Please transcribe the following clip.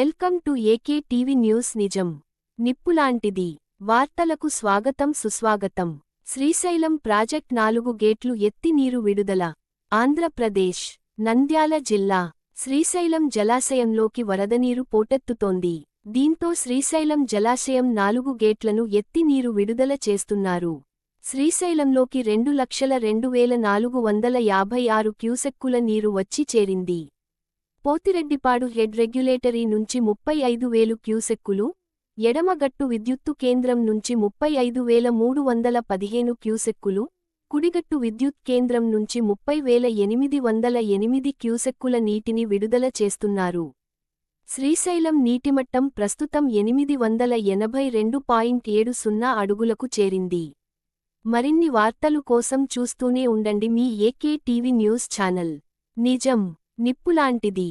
Welcome to AK TV news నిజం. నిప్పులాంటిది. వార్తలకు స్వాగతం సుస్వాగతం. శ్రీశైలం ప్రాజెక్ట్ నాలుగు గేట్లు ఎత్తి నీరు విడుదల. ఆంధ్రప్రదేశ్ నంద్యాల జిల్లా. శ్రీశైలం జలాశయంలోకి వరదనీరు పోటెత్తుతోంది. దీంతో శ్రీశైలం జలాశయం నాలుగు గేట్లను ఎత్తి నీరు విడుదల చేస్తున్నారు. శ్రీశైలంలోకి రెండు లక్షల రెండు వేల నాలుగు వందల యాభై ఆరు క్యూసెక్కుల నీరు వచ్చి చేరింది. పోతిరెడ్డిపాడు హెడ్ రెగ్యులేటరీ నుంచి ముప్పై ఐదు వేలు క్యూసెక్కులు ఎడమగట్టు విద్యుత్తు కేంద్రం నుంచి ముప్పై ఐదు వేల మూడు వందల పదిహేను క్యూసెక్కులు కుడిగట్టు విద్యుత్ కేంద్రం నుంచి ముప్పై వేల ఎనిమిది వందల ఎనిమిది క్యూసెక్కుల నీటిని విడుదల చేస్తున్నారు. శ్రీశైలం నీటిమట్టం ప్రస్తుతం ఎనిమిది వందల ఎనభై రెండు పాయింట్ ఏడు సున్నా అడుగులకు చేరింది. మరిన్ని వార్తలు కోసం చూస్తూనే ఉండండి మీ ఏకే టీవీ న్యూస్ ఛానల్. నిజం. నిప్పులాంటిది.